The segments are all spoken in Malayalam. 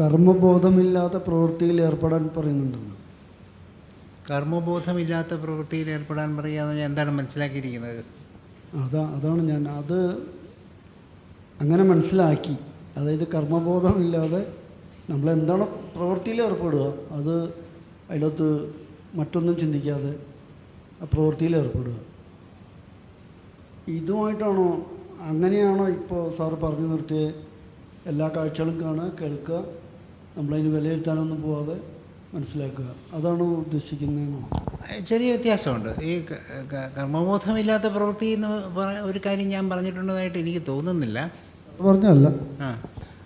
കർമ്മബോധമില്ലാത്ത പ്രവൃത്തിയിൽ ഏർപ്പെടാൻ പറയുന്നുണ്ടല്ലോ. കർമ്മബോധമില്ലാത്ത പ്രവൃത്തിയിൽ ഏർപ്പെടാൻ പറയുക ഞാൻ എന്താണ് മനസ്സിലാക്കിയിരിക്കുന്നത്? അതാ അതാണ് ഞാൻ അത് അങ്ങനെ മനസ്സിലാക്കി. അതായത് കർമ്മബോധമില്ലാതെ നമ്മൾ എന്താണ് പ്രവൃത്തിയിൽ ഏർപ്പെടുക? അത് അതിനകത്ത് മറ്റൊന്നും ചിന്തിക്കാതെ ആ പ്രവൃത്തിയിൽ ഏർപ്പെടുക. ഇതുമായിട്ടാണോ അങ്ങനെയാണോ ഇപ്പോൾ സാർ പറഞ്ഞു നിർത്തിയ എല്ലാ കാഴ്ചകളും കാണുക കേൾക്കുക? നമ്മളതിന് വിലയിരുത്താനൊന്നും പോവാതെ മനസ്സിലാക്കുക. അതാണ് ഉദ്ദേശിക്കുന്നത് ചെറിയ വ്യത്യാസമുണ്ട്. ഈ കർമ്മബോധമില്ലാത്ത പ്രവൃത്തി എന്ന് ഒരു കാര്യം ഞാൻ പറഞ്ഞിട്ടുള്ളതായിട്ട് എനിക്ക് തോന്നുന്നില്ല. പറഞ്ഞല്ല ആ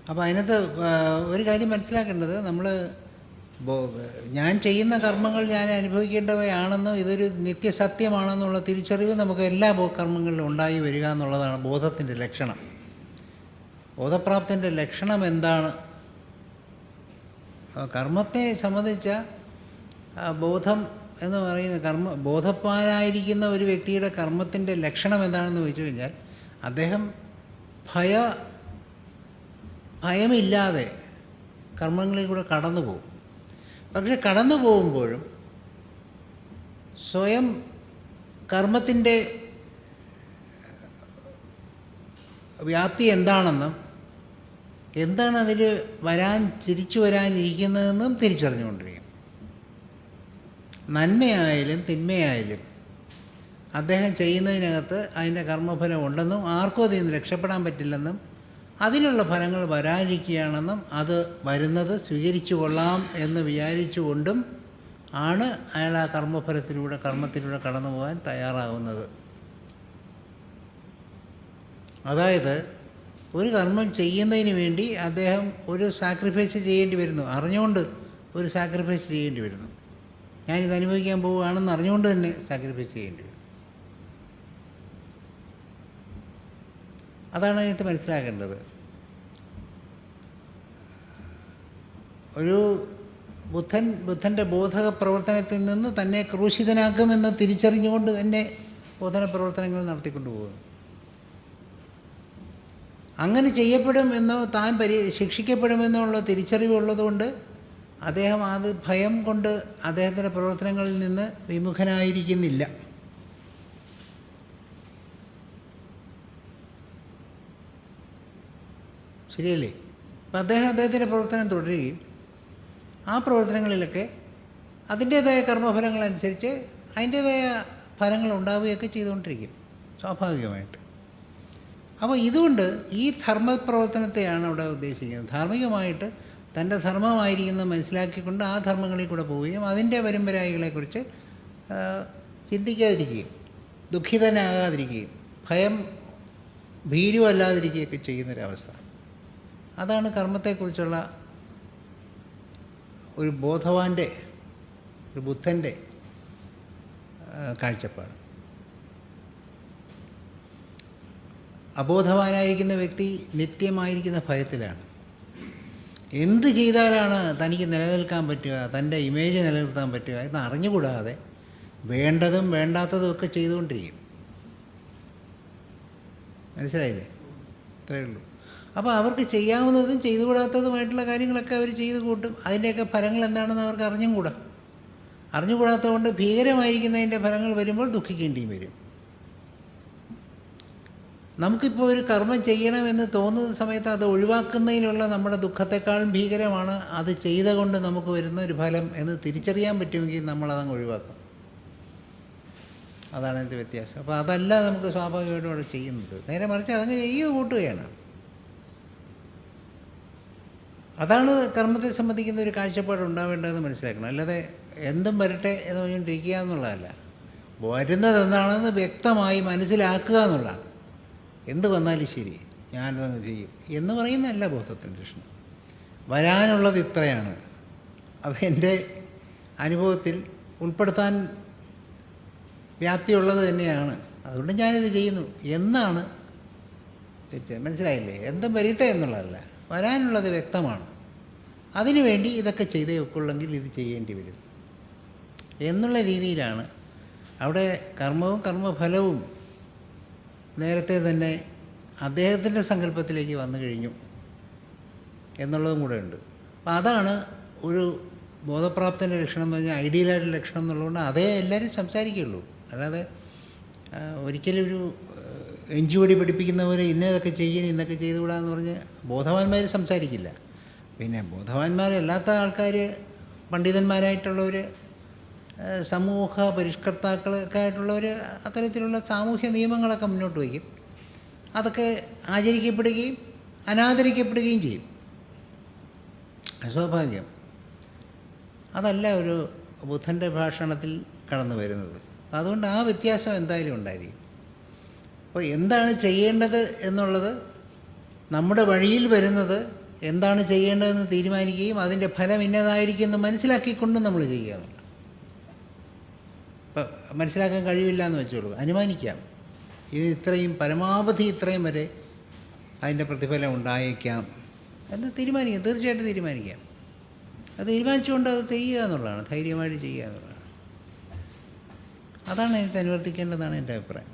അപ്പോൾ അതിനകത്ത് ഒരു കാര്യം മനസ്സിലാക്കേണ്ടത് നമ്മൾ ഞാൻ ചെയ്യുന്ന കർമ്മങ്ങൾ ഞാൻ അനുഭവിക്കേണ്ടവയാണെന്നും ഇതൊരു നിത്യസത്യമാണെന്നുള്ള തിരിച്ചറിവ് നമുക്ക് എല്ലാ കർമ്മങ്ങളിലും ഉണ്ടായി വരിക എന്നുള്ളതാണ് ബോധത്തിന്റെ ലക്ഷണം. ബോധപ്രാപ്തിന്റെ ലക്ഷണം എന്താണ്? കർമ്മത്തെ സംബന്ധിച്ച ബോധം എന്ന് പറയുന്ന കർമ്മ ബോധപ്പാനായിരിക്കുന്ന ഒരു വ്യക്തിയുടെ കർമ്മത്തിന്റെ ലക്ഷണം എന്താണെന്ന് ചോദിച്ചു കഴിഞ്ഞാൽ അദ്ദേഹം ഭയ ഭയമില്ലാതെ കർമ്മങ്ങളിൽ കൂടെ കടന്നു പോകും. പക്ഷെ കടന്നു പോകുമ്പോഴും സ്വയം കർമ്മത്തിന്റെ വ്യാപ്തി എന്താണെന്നും എന്താണ് അതിൽ വരാൻ തിരിച്ചു വരാനിരിക്കുന്നതെന്നും തിരിച്ചറിഞ്ഞുകൊണ്ടിരിക്കും നന്മയായാലും തിന്മയായാലും അദ്ദേഹം ചെയ്യുന്നതിനകത്ത് അതിന്റെ കർമ്മഫലം ഉണ്ടെന്നും ആർക്കും അതിൽ നിന്ന് രക്ഷപ്പെടാൻ പറ്റില്ലെന്നും അതിനുള്ള ഫലങ്ങൾ വരാനിരിക്കുകയാണെന്നും അത് വരുന്നത് സ്വീകരിച്ചു കൊള്ളാം എന്ന് വിചാരിച്ചുകൊണ്ടും ആണ് അയാൾ ആ കർമ്മഫലത്തിലൂടെ കർമ്മത്തിലൂടെ കടന്നു പോകാൻ തയ്യാറാകുന്നത് അതായത് ഒരു കർമ്മം ചെയ്യുന്നതിന് വേണ്ടി അദ്ദേഹം ഒരു സാക്രിഫൈസ് ചെയ്യേണ്ടി വരുന്നു. അറിഞ്ഞുകൊണ്ട് ഒരു സാക്രിഫൈസ് ചെയ്യേണ്ടി വരുന്നു. ഞാനിത് അനുഭവിക്കാൻ പോവുകയാണെന്ന് അറിഞ്ഞുകൊണ്ട് തന്നെ സാക്രിഫൈസ് ചെയ്യേണ്ടി വരും അതാണ് അതിനകത്ത് മനസ്സിലാക്കേണ്ടത്. ഒരു ബുദ്ധൻ ബുദ്ധന്റെ ബോധക പ്രവർത്തനത്തിൽ നിന്ന് തന്നെ ക്രൂശിതനാക്കുമെന്ന് തിരിച്ചറിഞ്ഞുകൊണ്ട് തന്നെ ബോധന പ്രവർത്തനങ്ങൾ നടത്തിക്കൊണ്ടു പോകുന്നു അങ്ങനെ ചെയ്യപ്പെടും എന്നോ താൻ പരി ശിക്ഷിക്കപ്പെടുമെന്നുള്ള തിരിച്ചറിവുള്ളതുകൊണ്ട് അദ്ദേഹം അത് ഭയം കൊണ്ട് അദ്ദേഹത്തിന്റെ പ്രവർത്തനങ്ങളിൽ നിന്ന് വിമുഖനായിരിക്കുന്നില്ല. ശരിയല്ലേ? അപ്പം അദ്ദേഹം അദ്ദേഹത്തിന്റെ പ്രവർത്തനം തുടരുകയും ആ പ്രവർത്തനങ്ങളിലൊക്കെ അതിന്റേതായ കർമ്മഫലങ്ങളനുസരിച്ച് അതിന്റേതായ ഫലങ്ങൾ ഉണ്ടാവുകയൊക്കെ ചെയ്തുകൊണ്ടിരിക്കും. സ്വാഭാവികമായിട്ട്. അപ്പോൾ ഇതുകൊണ്ട് ഈ ധർമ്മപ്രവർത്തനത്തെയാണ് അവിടെ ഉദ്ദേശിക്കുന്നത്. ധാർമ്മികമായിട്ട് തന്റെ ധർമ്മമായിരിക്കുന്നത് മനസ്സിലാക്കിക്കൊണ്ട് ആ ധർമ്മങ്ങളിൽ കൂടെ പോവുകയും അതിന്റെ പരമ്പരായികളെക്കുറിച്ച് ചിന്തിക്കാതിരിക്കുകയും ദുഃഖിതനാകാതിരിക്കുകയും ഭയം ഭീരുവല്ലാതിരിക്കുകയൊക്കെ ചെയ്യുന്നൊരവസ്ഥ. അതാണ് കർമ്മത്തെക്കുറിച്ചുള്ള ഒരു ബോധവാന്റെ ഒരു ബുദ്ധന്റെ കാഴ്ചപ്പാട്. അബോധവാനായിരിക്കുന്ന വ്യക്തി നിത്യമായിരിക്കുന്ന ഭയത്തിലാണ്. എന്ത് ചെയ്താലാണ് തനിക്ക് നിലനിൽക്കാൻ പറ്റുക തന്റെ ഇമേജ് നിലനിർത്താൻ പറ്റുക എന്ന് അറിഞ്ഞുകൂടാതെ വേണ്ടതും വേണ്ടാത്തതും ഒക്കെ ചെയ്തുകൊണ്ടിരിക്കും. മനസ്സിലായില്ലേ? അത്രയേ ഉള്ളൂ. അപ്പോൾ അവർക്ക് ചെയ്യാവുന്നതും ചെയ്തുകൂടാത്തതുമായിട്ടുള്ള കാര്യങ്ങളൊക്കെ അവർ ചെയ്തു കൂട്ടും. അതിന്റെയൊക്കെ ഫലങ്ങൾ എന്താണെന്ന് അവർക്ക് അറിഞ്ഞും കൂടാ. അറിഞ്ഞുകൂടാത്തതുകൊണ്ട് ഭീകരമായിരിക്കുന്നതിന്റെ ഫലങ്ങൾ വരുമ്പോൾ ദുഃഖിക്കേണ്ടിയും വരും. നമുക്കിപ്പോൾ ഒരു കർമ്മം ചെയ്യണമെന്ന് തോന്നുന്ന സമയത്ത് അത് ഒഴിവാക്കുന്നതിനുള്ള നമ്മുടെ ദുഃഖത്തെക്കാളും ഭീകരമാണ് അത് ചെയ്തുകൊണ്ട് നമുക്ക് വരുന്ന ഒരു ഫലം എന്ന് തിരിച്ചറിയാൻ പറ്റുമെങ്കിൽ നമ്മളതങ്ങ് ഒഴിവാക്കും. അതാണ് അതിന്റെ വ്യത്യാസം. അപ്പോൾ അതല്ല നമുക്ക് സ്വാഭാവികമായിട്ടും അവിടെ ചെയ്യുന്നത്. നേരെ മറിച്ച് അതങ്ങ് ചെയ്യുക കൂട്ടുകയാണ്. അതാണ് കർമ്മത്തെ സംബന്ധിക്കുന്ന ഒരു കാഴ്ചപ്പാട് ഉണ്ടാവേണ്ടതെന്ന് മനസ്സിലാക്കണം. അല്ലാതെ എന്തും വരട്ടെ എന്ന് പറഞ്ഞുകൊണ്ടിരിക്കുക എന്നുള്ളതല്ല. വരുന്നത് എന്താണെന്ന് വ്യക്തമായി മനസ്സിലാക്കുക എന്നുള്ളതാണ്. എന്ത് വന്നാലും ശരി ഞാനതങ്ങ് ചെയ്യും. എന്ന് പറയുന്നതല്ല ബോധത്തിന്റെ ലക്ഷണം. വരാനുള്ളത് ഇത്രയാണ്. അത് എന്റെ അനുഭവത്തിൽ ഉൾപ്പെടുത്താൻ വ്യാപ്തിയുള്ളത് തന്നെയാണ്. അതുകൊണ്ട് ഞാനിത് ചെയ്യുന്നു. എന്നാണ് മനസ്സിലായില്ലേ? എന്തും വരട്ടെ എന്നുള്ളതല്ല. വരാനുള്ളത് വ്യക്തമാണ്. അതിനുവേണ്ടി ഇതൊക്കെ ചെയ്തേ ഒക്കുള്ളെങ്കിൽ ഇത് ചെയ്യേണ്ടി വരും. എന്നുള്ള രീതിയിലാണ് അവിടെ കർമ്മവും കർമ്മഫലവും നേരത്തെ തന്നെ അദ്ദേഹത്തിന്റെ സങ്കല്പത്തിലേക്ക് വന്നു കഴിഞ്ഞു എന്നുള്ളതും കൂടെ ഉണ്ട്. അപ്പം അതാണ് ഒരു ബോധപ്രാപ്തന്റെ ലക്ഷണം എന്ന് പറഞ്ഞാൽ ഐഡിയലായിട്ടുള്ള ലക്ഷണം എന്നുള്ളതുകൊണ്ട് അതേ എല്ലാവരും സംസാരിക്കുകയുള്ളൂ. അല്ലാതെ ഒരിക്കലും ഒരു എഞ്ചുവടി പഠിപ്പിക്കുന്നവരെ ഇന്നതൊക്കെ ചെയ്യണം ഇന്നൊക്കെ ചെയ്തുകൂടാന്ന് പറഞ്ഞ് ബോധവാന്മാർ സംസാരിക്കില്ല. പിന്നെ ബോധവാന്മാരല്ലാത്ത ആൾക്കാർ പണ്ഡിതന്മാരായിട്ടുള്ളവർ സമൂഹ പരിഷ്കർത്താക്കളൊക്കെ ആയിട്ടുള്ളവർ അത്തരത്തിലുള്ള സാമൂഹ്യ നിയമങ്ങളൊക്കെ മുന്നോട്ട് വയ്ക്കും. അതൊക്കെ ആചരിക്കപ്പെടുകയും അനാദരിക്കപ്പെടുകയും ചെയ്യും. അസ്വാഭാവികം അതല്ല ഒരു ബുദ്ധന്റെ ഭാഷണത്തിൽ കടന്നു വരുന്നത്. അതുകൊണ്ട് ആ വ്യത്യാസം എന്തായാലും ഉണ്ടായിരിക്കും. അപ്പോൾ എന്താണ് ചെയ്യേണ്ടത് എന്നുള്ളത് നമ്മുടെ വഴിയിൽ വരുന്നത് എന്താണ് ചെയ്യേണ്ടതെന്ന് തീരുമാനിക്കുകയും അതിന്റെ ഫലം ഇന്നതായിരിക്കും എന്ന് മനസ്സിലാക്കിക്കൊണ്ട് നമ്മൾ ഇപ്പം മനസ്സിലാക്കാൻ കഴിവില്ല എന്ന് വെച്ചോളൂ അനുമാനിക്കാം. ഇത് ഇത്രയും പരമാവധി ഇത്രയും വരെ അതിന്റെ പ്രതിഫലം ഉണ്ടായേക്കാം എന്ന് തീരുമാനിക്കാം. തീർച്ചയായിട്ടും തീരുമാനിക്കാം. അത് തീരുമാനിച്ചുകൊണ്ട് അത് ചെയ്യുക എന്നുള്ളതാണ്. ധൈര്യമായിട്ട് ചെയ്യുക എന്നുള്ളതാണ്. അതാണ് എനിക്ക് അനുവർത്തിക്കേണ്ടതാണ് എന്റെ അഭിപ്രായം.